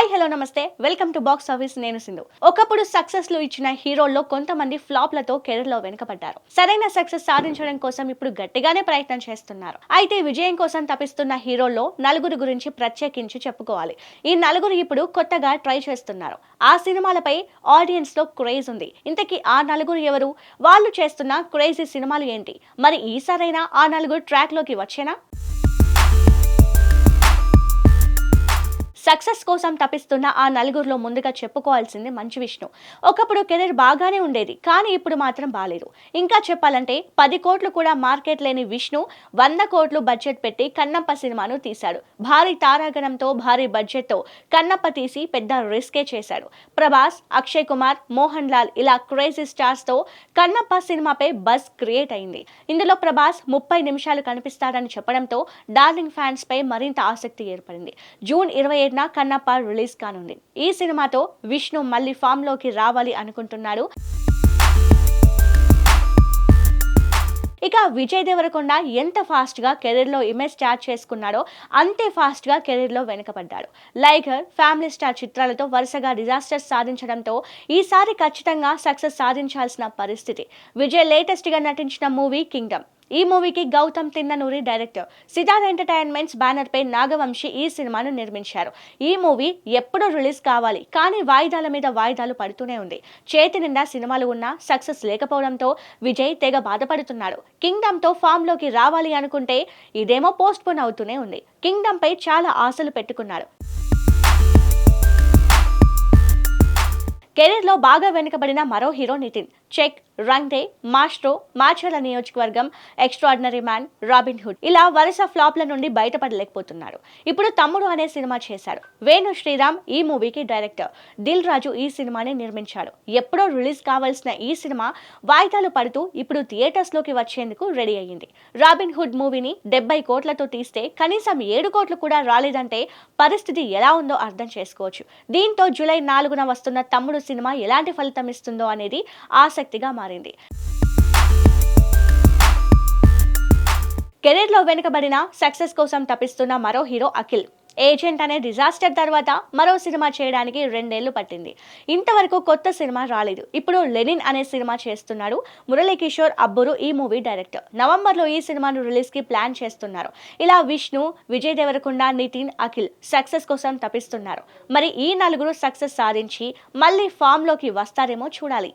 Hi hello నమస్తే. Welcome to box office. నేను సింధు. ఒకప్పుడు సక్సెస్లు ఇచ్చిన హీరోల్లో కొంతమంది ఫ్లాప్లతో కెరీర్లో వెనుకబడ్డారు. సరైన సక్సెస్ సాధించడం కోసం ఇప్పుడు గట్టిగానే ప్రయత్నం చేస్తున్నారు. అయితే విజయం కోసం తపిస్తున్న హీరోల్లో నలుగురు గురించి ప్రత్యేకించి చెప్పుకోవాలి. ఈ నలుగురు ఇప్పుడు కొత్తగా ట్రై చేస్తున్నారు. ఆ సినిమాలపై ఆడియన్స్లో క్రేజ్ ఉంది. ఇంతకీ ఆ నలుగురు ఎవరు? వాళ్ళు చేస్తున్న క్రేజీ సినిమాలు ఏంటి? మరి ఈసారైనా ఆ నలుగురు ట్రాక్లోకి వచ్చేనా? సక్సెస్ కోసం తపిస్తున్న ఆ నలుగురిలో ముందుగా చెప్పుకోవాల్సింది మంచి విష్ణు. ఒకప్పుడు కెరీర్ బాగానే ఉండేది కానీ ఇప్పుడు మాత్రం బాలేదు. ఇంకా చెప్పాలంటే పది కోట్లు కూడా మార్కెట్ లేని విష్ణు వంద కోట్లు బడ్జెట్ పెట్టి కన్నప్ప సినిమాను తీశాడు. భారీ తారాగణంతో భారీ బడ్జెట్తో కన్నప్ప తీసి పెద్ద రిస్కే చేశాడు. ప్రభాస్ అక్షయ్ కుమార్ మోహన్ లాల్ ఇలా క్రేజీ స్టార్స్తో కన్నప్ప సినిమాపై బజ్ క్రియేట్ అయింది. ఇందులో ప్రభాస్ ముప్పై నిమిషాలు కనిపిస్తాడని చెప్పడంతో డార్లింగ్ ఫ్యాన్స్ పై మరింత ఆసక్తి ఏర్పడింది. జూన్ ఇరవై ఏడున కన్నప్ప రిలీజ్ కానుంది. ఈ సినిమాతో విష్ణు మళ్ళీ ఫామ్లోకి రావాలి అనుకుంటున్నాడు. ఇక విజయ్ దేవరకొండ ఎంత ఫాస్ట్గా కెరీర్లో ఇమేజ్ స్టార్ట్ చేసుకున్నాడో అంతే ఫాస్ట్గా కెరీర్లో వెనుకబడ్డాడు. లైగర్ ఫ్యామిలీ స్టార్ చిత్రాలతో వరుసగా డిజాస్టర్స్ సాధించడంతో ఈసారి ఖచ్చితంగా సక్సెస్ సాధించాల్సిన పరిస్థితి. విజయ్ లేటెస్ట్గా నటించిన మూవీ కింగ్డమ్. ఈ మూవీకి Gautam Tinnanuri director. Siddharth entertainments banner పై నాగవంశి ఈ సినిమాను నిర్మించారు. ఈ మూవీ ఎప్పుడు రిలీజ్ కావాలి కానీ వాయిదాల మీద వాయిదాలు పడుతూనే ఉంది. చేతి నిండా సినిమాలు ఉన్నా సక్సెస్ లేకపోవడంతో విజయ్ తెగ బాధపడుతున్నాడు. కింగ్డమ్తో ఫామ్లోకి ఫామ్లోకి రావాలి అనుకుంటే ఇదేమో పోస్ట్ పోన్ అవుతూనే ఉంది. కింగ్డమ్ పై చాలా ఆశలు పెట్టుకున్నారు. కెరీర్లో బాగా వెనుకబడిన మరో hero Nithin. Check Rang De maestro Macherla Niyojakavargam extraordinary man robin hood. ఇలా వరుస ఫ్లాప్ల నుండి బయటపడలేకపోతున్నారు. ఇప్పుడు తమ్ముడు అనే సినిమా చేశాడు. వేణు శ్రీరామ్ ఈ మూవీకి డైరెక్టర్. దిల్ రాజు ఈ సినిమాని నిర్మించాడు. ఎప్పుడో రిలీజ్ కావాల్సిన ఈ సినిమా వాయిదాలు పడుతూ ఇప్పుడు థియేటర్స్లోకి వచ్చేందుకు రెడీ అయ్యింది. రాబిన్ హుడ్ మూవీని డెబ్బై కోట్లతో తీస్తే కనీసం ఏడు కోట్లు కూడా రాలేదంటే పరిస్థితి ఎలా ఉందో అర్థం చేసుకోవచ్చు. దీంతో జూలై నాలుగున వస్తున్న తమ్ముడు సినిమా ఎలాంటి ఫలితం ఇస్తుందో అనేది ఆశ ఆసక్తిగా మారింది. కెరీర్లో వెనుకబడిన సక్సెస్ కోసం తపిస్తున్న మరో హీరో అఖిల్. ఏజెంట్ అనే డిజాస్టర్ తర్వాత మరో సినిమా చేయడానికి రెండేళ్ళు పట్టింది. ఇంతవరకు కొత్త సినిమా రాలేదు. ఇప్పుడు లెనిన్ అనే సినిమా చేస్తున్నాడు మురళీకిషోర్ అబ్బురు ఈ మూవీ డైరెక్టర్. నవంబర్లో ఈ సినిమాను రిలీజ్కి ప్లాన్ చేస్తున్నారు. ఇలా విష్ణు విజయ్ దేవరకొండ నితిన్ అఖిల్ సక్సెస్ కోసం తపిస్తున్నారు మరి ఈ నలుగురు సక్సెస్ సాధించి మళ్ళీ ఫామ్లోకి వస్తారేమో చూడాలి.